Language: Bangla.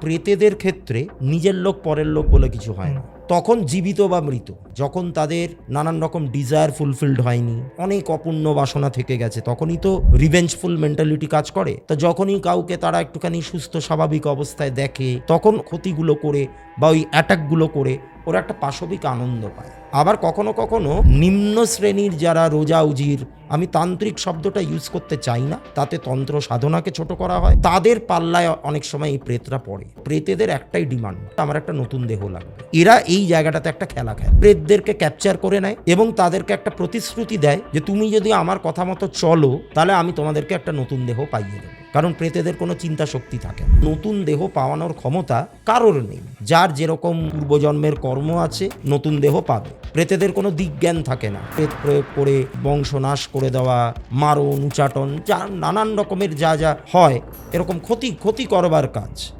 প্রেতেদের ক্ষেত্রে নিজের লোক পরের লোক বলে কিছু হয় না। তখন জীবিত বা মৃত যখন তাদের নানান রকম ডিজায়ার ফুলফিলড হয়নি অনেক অপূর্ণ বাসনা থেকে গেছে তখনই তো রিভেঞ্জফুল মেন্টালিটি কাজ করে। তো যখনই কাউকে তারা একটুখানি সুস্থ স্বাভাবিক অবস্থায় দেখে তখন ক্ষতিগুলো করে বা ওই অ্যাটাকগুলো করে ওরা একটা পাশবিক আনন্দ পায়। আবার কখনো কখনো নিম্ন শ্রেণির যারা রোজা উজির, আমি তান্ত্রিক শব্দটা ইউজ করতে চাই না, তাতে তন্ত্র সাধনাকে ছোট করা হয়। তাদের পাল্লায় অনেক সময় এই প্রেতরা পড়ে। প্রেতেদের একটাই ডিমান্ড আমার একটা নতুন দেহ লাগবে। এরা এই জায়গাটাতে একটা খেলা খেলে। প্রেতদেরকে ক্যাপচার করে নেয় এবং তাদেরকে একটা প্রতিশ্রুতি দেয় যে, তুমি যদি আমার কথা মতো চলো, তাহলে আমি তোমাদেরকে একটা নতুন দেহ পাইয়ে দেবো। কারণ প্রেতেদের কোনো চিন্তা শক্তি থাকে নতুন দেহ পাওয়ানোর ক্ষমতা কারোর নেই। যার যেরকম পূর্বজন্মের কর্ম আছে, নতুন দেহ পাবে। প্রেতেদের কোনো দিকজ্ঞান থাকে না। প্রেত প্রয়োগ করে বংশনাশ করে দেওয়া, মারণ, উচাটন যা নানান রকমের যা যা হয়, এরকম ক্ষতি ক্ষতি করবার কাজ।